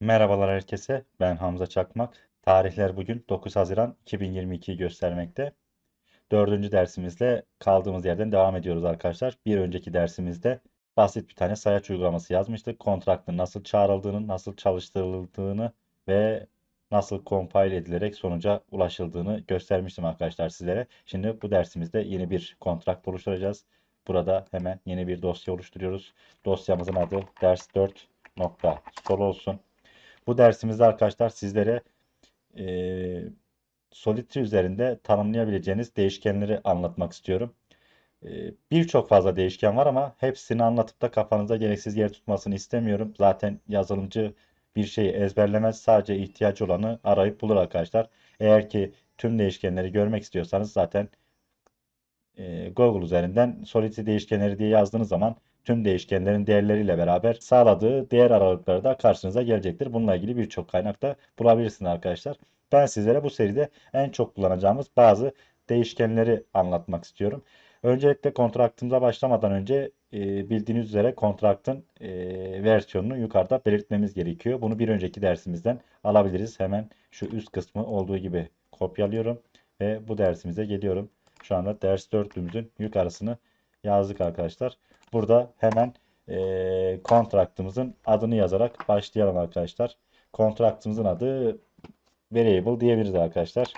Merhabalar herkese. Ben Hamza Çakmak. Tarihler bugün 9 Haziran 2022'yi göstermekte. Dördüncü dersimizle kaldığımız yerden devam ediyoruz arkadaşlar. Bir önceki dersimizde basit bir tane sayaç uygulaması yazmıştık. Kontraktın nasıl çağrıldığını, nasıl çalıştırıldığını ve nasıl compile edilerek sonuca ulaşıldığını göstermiştim arkadaşlar sizlere. Şimdi bu dersimizde yeni bir kontrakt oluşturacağız. Burada hemen yeni bir dosya oluşturuyoruz. Dosyamızın adı ders4.sol olsun. Bu dersimizde arkadaşlar sizlere e, Solidity üzerinde tanımlayabileceğiniz değişkenleri anlatmak istiyorum. E, Birçok fazla değişken var ama hepsini anlatıp da kafanızda gereksiz yer tutmasını istemiyorum. Zaten yazılımcı bir şeyi ezberlemez. Sadece ihtiyacı olanı arayıp bulur arkadaşlar. Eğer ki tüm değişkenleri görmek istiyorsanız zaten e, Google üzerinden Solidity değişkenleri diye yazdığınız zaman tüm değişkenlerin değerleriyle beraber sağladığı değer aralıkları da karşınıza gelecektir. Bununla ilgili birçok kaynakta bulabilirsiniz arkadaşlar. Ben sizlere bu seride en çok kullanacağımız bazı değişkenleri anlatmak istiyorum. Öncelikle kontraktımıza başlamadan önce e, bildiğiniz üzere kontraktın e, versiyonunu yukarıda belirtmemiz gerekiyor. Bunu bir önceki dersimizden alabiliriz. Hemen şu üst kısmı olduğu gibi kopyalıyorum ve bu dersimize geliyorum. Şu anda ders 4'ümüzün yukarısını yazdık arkadaşlar. Burada hemen e, kontraktımızın adını yazarak başlayalım arkadaşlar. Kontraktımızın adı variable diyebiliriz arkadaşlar.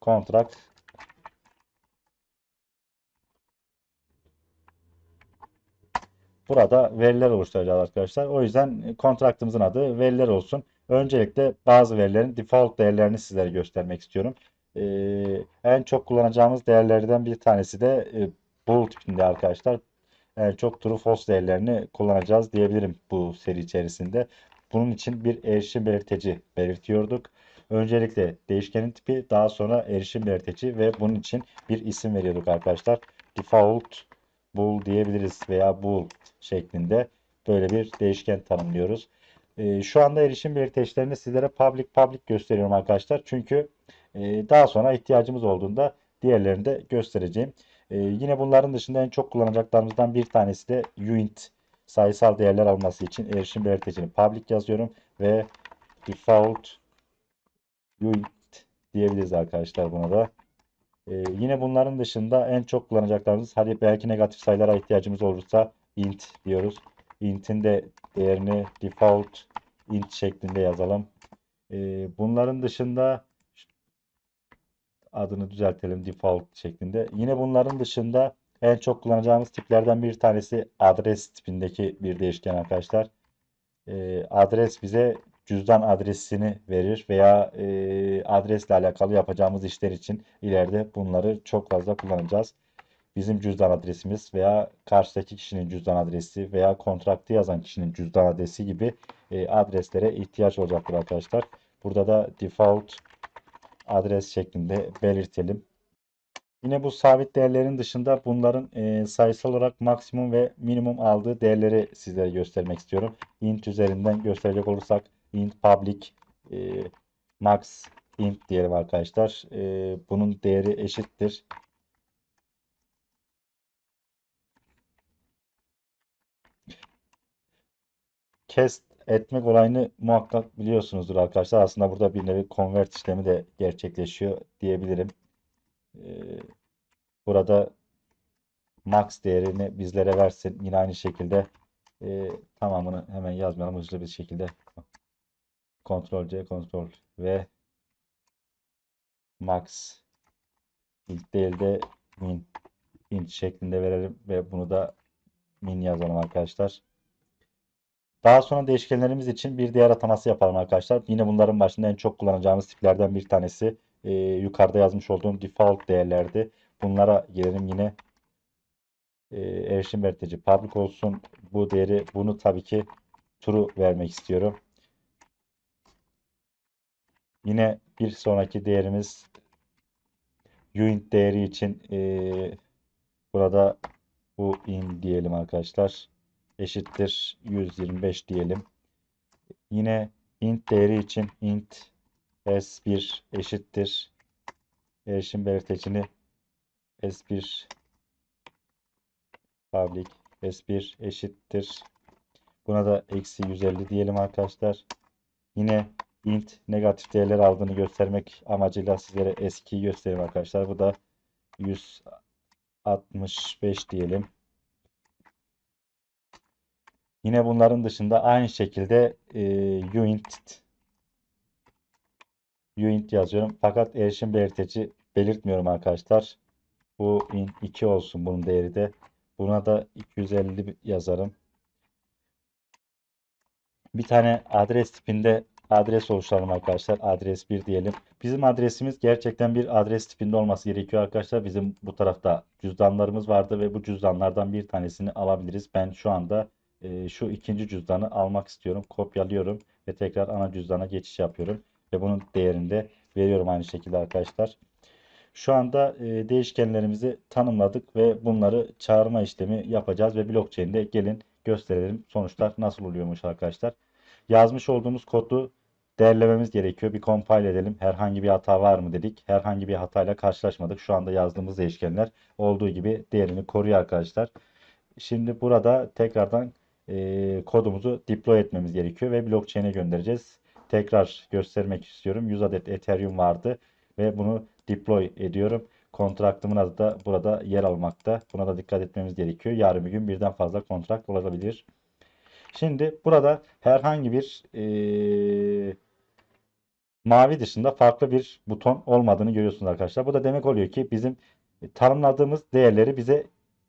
Kontrakt Burada veriler oluşturacağız arkadaşlar. O yüzden kontraktımızın adı veriler olsun. Öncelikle bazı verilerin default değerlerini sizlere göstermek istiyorum. Ee, en çok kullanacağımız değerlerden bir tanesi de e, bool tipinde arkadaşlar. En çok true false değerlerini kullanacağız diyebilirim bu seri içerisinde. Bunun için bir erişim belirteci belirtiyorduk. Öncelikle değişkenin tipi, daha sonra erişim belirteci ve bunun için bir isim veriyorduk arkadaşlar. Default bool diyebiliriz veya bool şeklinde böyle bir değişken tanımlıyoruz. E, şu anda erişim belirteçlerini sizlere public public gösteriyorum arkadaşlar. Çünkü e, daha sonra ihtiyacımız olduğunda diğerlerini de göstereceğim. E, yine bunların dışında en çok kullanacaklarımızdan bir tanesi de uint sayısal değerler alması için erişim belirtecini public yazıyorum ve default uint diyebiliriz arkadaşlar buna da. Ee, yine bunların dışında en çok kullanacaklarımız hadi belki negatif sayılara ihtiyacımız olursa int diyoruz. Int'in de değerini default int şeklinde yazalım. Ee, bunların dışında adını düzeltelim default şeklinde. Yine bunların dışında en çok kullanacağımız tiplerden bir tanesi adres tipindeki bir değişken arkadaşlar. Ee, adres bize cüzdan adresini verir veya e, adresle alakalı yapacağımız işler için ileride bunları çok fazla kullanacağız. Bizim cüzdan adresimiz veya karşıdaki kişinin cüzdan adresi veya kontraktı yazan kişinin cüzdan adresi gibi e, adreslere ihtiyaç olacaktır arkadaşlar. Burada da default adres şeklinde belirtelim. Yine bu sabit değerlerin dışında bunların e, sayısal olarak maksimum ve minimum aldığı değerleri sizlere göstermek istiyorum. int üzerinden gösterecek olursak int public e, max int diyelim arkadaşlar. E, bunun değeri eşittir. Cast etmek olayını muhakkak biliyorsunuzdur arkadaşlar. Aslında burada bir nevi convert işlemi de gerçekleşiyor diyebilirim. Ee, burada max değerini bizlere versin. Yine aynı şekilde e, tamamını hemen yazmayalım hızlı bir şekilde. Ctrl C, Ctrl V max ilk değil de min int şeklinde verelim ve bunu da min yazalım arkadaşlar. Daha sonra değişkenlerimiz için bir değer ataması yapalım arkadaşlar. Yine bunların başında en çok kullanacağımız tiplerden bir tanesi e, yukarıda yazmış olduğum default değerlerdi. Bunlara gelelim yine e, erişim belirteci public olsun. Bu değeri bunu tabii ki true vermek istiyorum. Yine bir sonraki değerimiz uint değeri için e, burada bu in diyelim arkadaşlar. Eşittir 125 diyelim. Yine int değeri için int s1 eşittir erişim belirtecini s1 public s1 eşittir buna da eksi 150 diyelim arkadaşlar Yine int negatif değerler aldığını göstermek amacıyla sizlere eskiyi göstereyim arkadaşlar. Bu da 165 diyelim. Yine bunların dışında aynı şekilde e, uint uint yazıyorum. Fakat erişim belirteci belirtmiyorum arkadaşlar. Bu int 2 olsun bunun değeri de. Buna da 250 yazarım. Bir tane adres tipinde adres oluşturalım arkadaşlar. Adres 1 diyelim. Bizim adresimiz gerçekten bir adres tipinde olması gerekiyor arkadaşlar. Bizim bu tarafta cüzdanlarımız vardı ve bu cüzdanlardan bir tanesini alabiliriz. Ben şu anda e, şu ikinci cüzdanı almak istiyorum. Kopyalıyorum ve tekrar ana cüzdana geçiş yapıyorum. Ve bunun değerini de veriyorum aynı şekilde arkadaşlar. Şu anda e, değişkenlerimizi tanımladık ve bunları çağırma işlemi yapacağız ve blockchain'de gelin gösterelim sonuçlar nasıl oluyormuş arkadaşlar. Yazmış olduğumuz kodu değerlememiz gerekiyor. Bir compile edelim. Herhangi bir hata var mı dedik. Herhangi bir hatayla karşılaşmadık. Şu anda yazdığımız değişkenler olduğu gibi değerini koruyor arkadaşlar. Şimdi burada tekrardan e, kodumuzu deploy etmemiz gerekiyor ve blockchain'e göndereceğiz. Tekrar göstermek istiyorum. 100 adet Ethereum vardı ve bunu deploy ediyorum. Kontraktımın adı da burada yer almakta. Buna da dikkat etmemiz gerekiyor. Yarın bir gün birden fazla kontrakt olabilir. Şimdi burada herhangi bir e, mavi dışında farklı bir buton olmadığını görüyorsunuz arkadaşlar. Bu da demek oluyor ki bizim tanımladığımız değerleri bize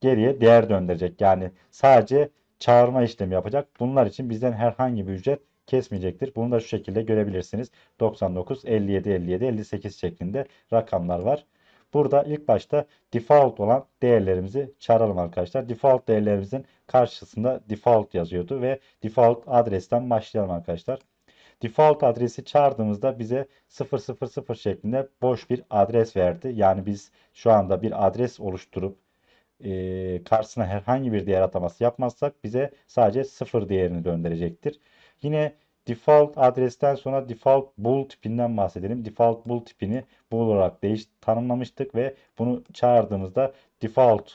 geriye değer döndürecek. Yani sadece çağırma işlemi yapacak. Bunlar için bizden herhangi bir ücret kesmeyecektir. Bunu da şu şekilde görebilirsiniz. 99, 57, 57, 58 şeklinde rakamlar var. Burada ilk başta default olan değerlerimizi çağıralım arkadaşlar. Default değerlerimizin karşısında default yazıyordu ve default adresten başlayalım arkadaşlar. Default adresi çağırdığımızda bize 000 şeklinde boş bir adres verdi. Yani biz şu anda bir adres oluşturup e, karşısına herhangi bir değer ataması yapmazsak bize sadece 0 değerini döndürecektir. Yine default adresten sonra default bool tipinden bahsedelim. Default bool tipini bool olarak değiş tanımlamıştık ve bunu çağırdığımızda default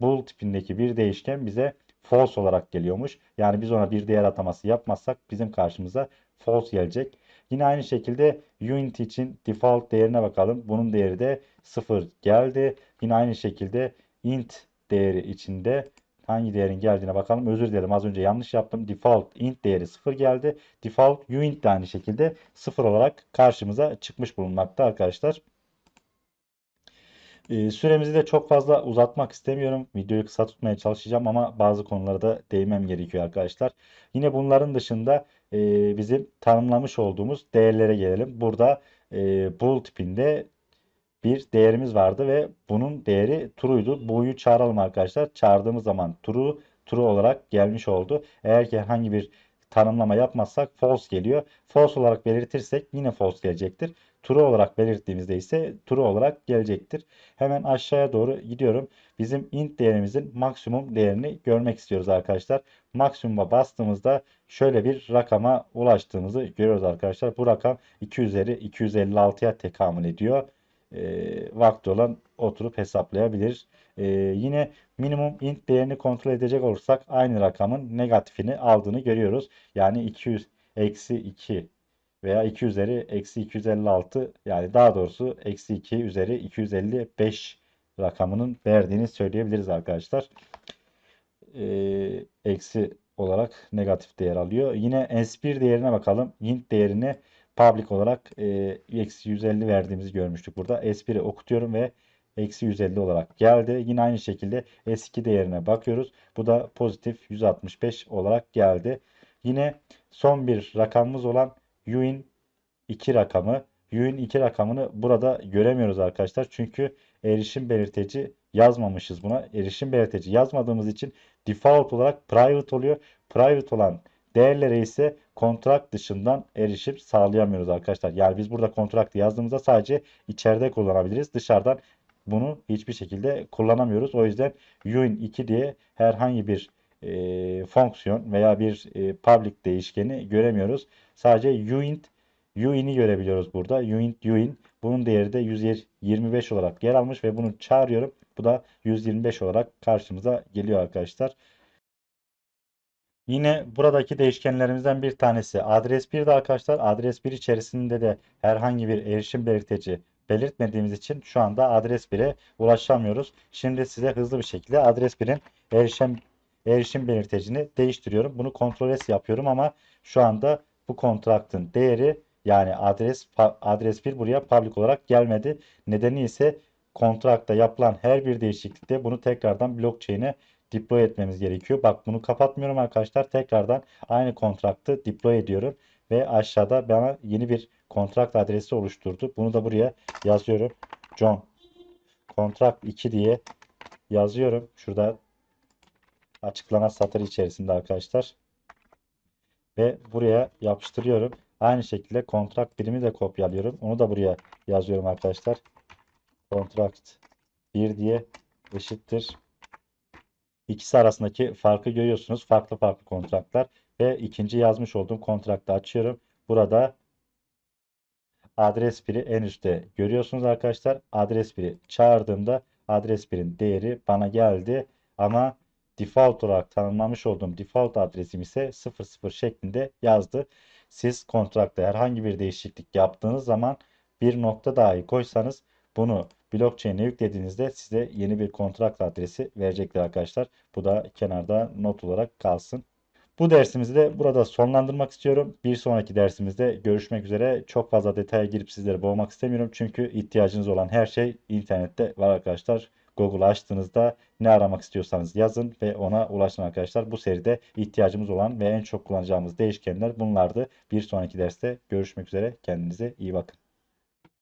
bool tipindeki bir değişken bize false olarak geliyormuş. Yani biz ona bir değer ataması yapmazsak bizim karşımıza false gelecek. Yine aynı şekilde unit için default değerine bakalım. Bunun değeri de 0 geldi. Yine aynı şekilde int değeri içinde hangi değerin geldiğine bakalım. Özür dilerim az önce yanlış yaptım. Default int değeri 0 geldi. Default uint de aynı şekilde 0 olarak karşımıza çıkmış bulunmakta arkadaşlar. Ee, süremizi de çok fazla uzatmak istemiyorum. Videoyu kısa tutmaya çalışacağım ama bazı konulara da değinmem gerekiyor arkadaşlar. Yine bunların dışında e, bizim tanımlamış olduğumuz değerlere gelelim. Burada e, bool tipinde bir değerimiz vardı ve bunun değeri true'ydu. Bu'yu çağıralım arkadaşlar. Çağırdığımız zaman true, true olarak gelmiş oldu. Eğer ki herhangi bir tanımlama yapmazsak false geliyor. False olarak belirtirsek yine false gelecektir. True olarak belirttiğimizde ise true olarak gelecektir. Hemen aşağıya doğru gidiyorum. Bizim int değerimizin maksimum değerini görmek istiyoruz arkadaşlar. Maksimuma bastığımızda şöyle bir rakama ulaştığımızı görüyoruz arkadaşlar. Bu rakam 2 üzeri 256'ya tekamül ediyor e, vakti olan oturup hesaplayabilir. E, yine minimum int değerini kontrol edecek olursak aynı rakamın negatifini aldığını görüyoruz. Yani 200 eksi 2 veya 2 üzeri eksi 256 yani daha doğrusu eksi 2 üzeri 255 rakamının verdiğini söyleyebiliriz arkadaşlar. E, eksi olarak negatif değer alıyor. Yine S1 değerine bakalım. int değerini public olarak e, eksi 150 verdiğimizi görmüştük burada. S1'i okutuyorum ve eksi 150 olarak geldi. Yine aynı şekilde S2 değerine bakıyoruz. Bu da pozitif 165 olarak geldi. Yine son bir rakamımız olan UIN 2 rakamı. UIN 2 rakamını burada göremiyoruz arkadaşlar. Çünkü erişim belirteci yazmamışız buna. Erişim belirteci yazmadığımız için default olarak private oluyor. Private olan Değerlere ise kontrakt dışından erişim sağlayamıyoruz arkadaşlar. Yani biz burada kontrakt yazdığımızda sadece içeride kullanabiliriz. Dışarıdan bunu hiçbir şekilde kullanamıyoruz. O yüzden uin 2 diye herhangi bir e, fonksiyon veya bir e, public değişkeni göremiyoruz. Sadece uint uin'i görebiliyoruz burada. uint uin bunun değeri de 125 olarak yer almış ve bunu çağırıyorum. Bu da 125 olarak karşımıza geliyor arkadaşlar. Yine buradaki değişkenlerimizden bir tanesi adres 1'de arkadaşlar. Adres 1 içerisinde de herhangi bir erişim belirteci belirtmediğimiz için şu anda adres 1'e ulaşamıyoruz. Şimdi size hızlı bir şekilde adres 1'in erişim erişim belirtecini değiştiriyorum. Bunu Ctrl S yapıyorum ama şu anda bu kontraktın değeri yani adres adres 1 buraya public olarak gelmedi. Nedeni ise kontrakta yapılan her bir değişiklikte bunu tekrardan blockchain'e deploy etmemiz gerekiyor. Bak bunu kapatmıyorum arkadaşlar. Tekrardan aynı kontraktı deploy ediyorum. Ve aşağıda bana yeni bir kontrakt adresi oluşturdu. Bunu da buraya yazıyorum. John kontrakt 2 diye yazıyorum. Şurada açıklama satırı içerisinde arkadaşlar. Ve buraya yapıştırıyorum. Aynı şekilde kontrakt birimi de kopyalıyorum. Onu da buraya yazıyorum arkadaşlar. Kontrakt 1 diye eşittir İkisi arasındaki farkı görüyorsunuz. Farklı farklı kontratlar ve ikinci yazmış olduğum kontrakta açıyorum. Burada adres 1'i en üstte görüyorsunuz arkadaşlar. Adres 1'i çağırdığımda adres 1'in değeri bana geldi ama default olarak tanımlamış olduğum default adresim ise 00 şeklinde yazdı. Siz kontrakta herhangi bir değişiklik yaptığınız zaman bir nokta dahi koysanız bunu blockchain'e yüklediğinizde size yeni bir kontrakt adresi verecektir arkadaşlar. Bu da kenarda not olarak kalsın. Bu dersimizi de burada sonlandırmak istiyorum. Bir sonraki dersimizde görüşmek üzere. Çok fazla detaya girip sizleri boğmak istemiyorum. Çünkü ihtiyacınız olan her şey internette var arkadaşlar. Google açtığınızda ne aramak istiyorsanız yazın ve ona ulaşın arkadaşlar. Bu seride ihtiyacımız olan ve en çok kullanacağımız değişkenler bunlardı. Bir sonraki derste görüşmek üzere. Kendinize iyi bakın.